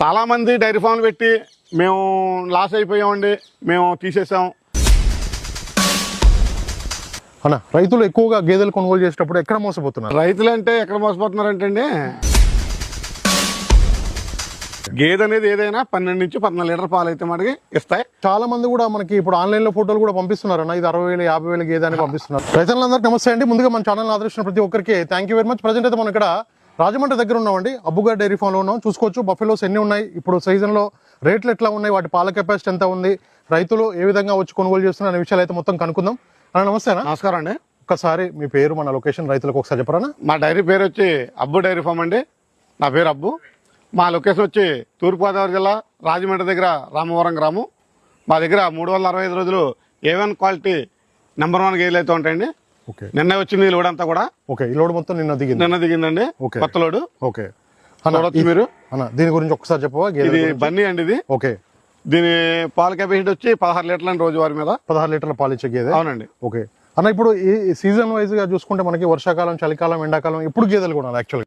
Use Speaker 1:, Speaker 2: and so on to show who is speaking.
Speaker 1: చాలామంది డైరీ ఫామ్లు పెట్టి మేము లాస్ అయిపోయామండి మేము తీసేసాం.
Speaker 2: అన్న రైతులు ఎక్కువగా గేదెలు కొనుగోలు చేసేటప్పుడు ఎక్కడ మోసపోతున్నారు?
Speaker 1: రైతులు అంటే ఎక్కడ మోసపోతున్నారంటే అండి గేదె అనేది ఏదైనా పన్నెండు నుంచి పద్నాలుగు లీటర్ పాలు అయితే మనకి ఇస్తాయి.
Speaker 2: చాలా మంది కూడా మనకి ఇప్పుడు ఆన్లైన్లో ఫోటోలు కూడా పంపిస్తున్నారు అన్న. ఇది అరవై వేలు యాభై వేలు గేదె అని పంపిస్తున్నారు. రైతులందరికీ నమస్తే అండి. ముందుగా మన ఛానల్ ఆదరించిన ప్రతి ఒక్కరికి thank you very much present అయితే మనం ఇక్కడ రాజమండ్రి దగ్గర ఉన్నామండి. అబ్బుగా డైరీ ఫామ్లో ఉన్నాం. చూసుకోవచ్చు. బఫెలోస్ ఎన్ని ఉన్నాయి? ఇప్పుడు సీజన్లో రేట్లు ఎట్లా ఉన్నాయి? వాటి పాల కెపాసిటీ ఎంత ఉంది? రైతులు ఏ విధంగా వచ్చి కొనుగోలు చేస్తున్నారు అనే విషయాలు అయితే మొత్తం కనుక్కుందాం. అన్న నమస్తే
Speaker 1: నమస్కారం అండి.
Speaker 2: ఒక్కసారి మీ పేరు మన లొకేషన్ రైతులకు ఒకసారి చెప్పరా
Speaker 1: మా డైరీ పేరు వచ్చి అబ్బు డైరీ ఫామ్ అండి. నా పేరు అబ్బు. మా లొకేషన్ వచ్చి తూర్పుగోదావరి జిల్లా రాజమండ్రి దగ్గర రామవరం గ్రామం. మా దగ్గర మూడు వందల అరవై ఐదు రోజులు ఏవన్ క్వాలిటీ నెంబర్ వన్ గేదెలు అయితే ఉంటాయండి. నిన్న వచ్చింది లోడ్ అంతా కూడా?
Speaker 2: ఓకే ఈ లోడ్ మొత్తం నిన్న దిగింది.
Speaker 1: నిన్న దిగిందండి.
Speaker 2: ఓకే.
Speaker 1: కొత్త లోడు.
Speaker 2: ఓకే
Speaker 1: మీరు?
Speaker 2: అన్న దీని గురించి ఒకసారి చెప్పవా?
Speaker 1: ఇది
Speaker 2: గేదె
Speaker 1: బన్నీ అండి ఇది.
Speaker 2: ఓకే
Speaker 1: దీని పాల కెపాసిటీ వచ్చి పదహారు లీటర్ల రోజువారి మీద.
Speaker 2: పదహారు లీటర్ల పాలు ఇచ్చే గేదె.
Speaker 1: అవునండి.
Speaker 2: ఓకే అన్న ఇప్పుడు ఈ సీజన్ వైజ్గా చూసుకుంటే మనకి వర్షాకాలం చలికాలం ఎండాకాలం ఎప్పుడు గేదెలు కొనాలి యాక్చువల్గా